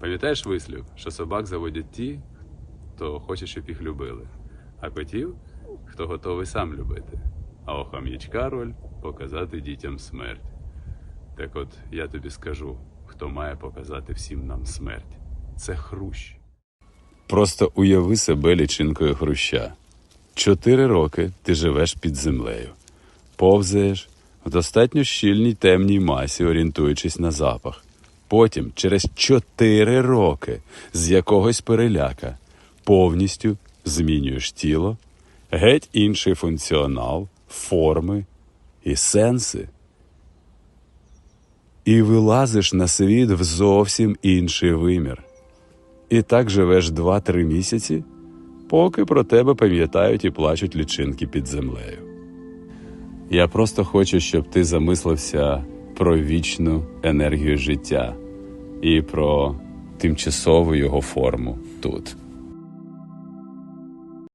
Пам'ятаєш вислів, що собак заводять ті, хто хоче, щоб їх любили, а котів, хто готовий сам любити. А у хам'ячка роль показати дітям смерть. Так от я тобі скажу, хто має показати всім нам смерть. Це хрущ. Просто уяви себе лічинкою хруща. Чотири роки ти живеш під землею, повзаєш в достатньо щільній темній масі, орієнтуючись на запах. Потім, через чотири роки з якогось переляка, повністю змінюєш тіло, геть інший функціонал, форми і сенси. І вилазиш на світ в зовсім інший вимір. І так живеш два-три місяці, поки про тебе пам'ятають і плачуть лічинки під землею. Я просто хочу, щоб ти замислився про вічну енергію життя і про тимчасову його форму тут.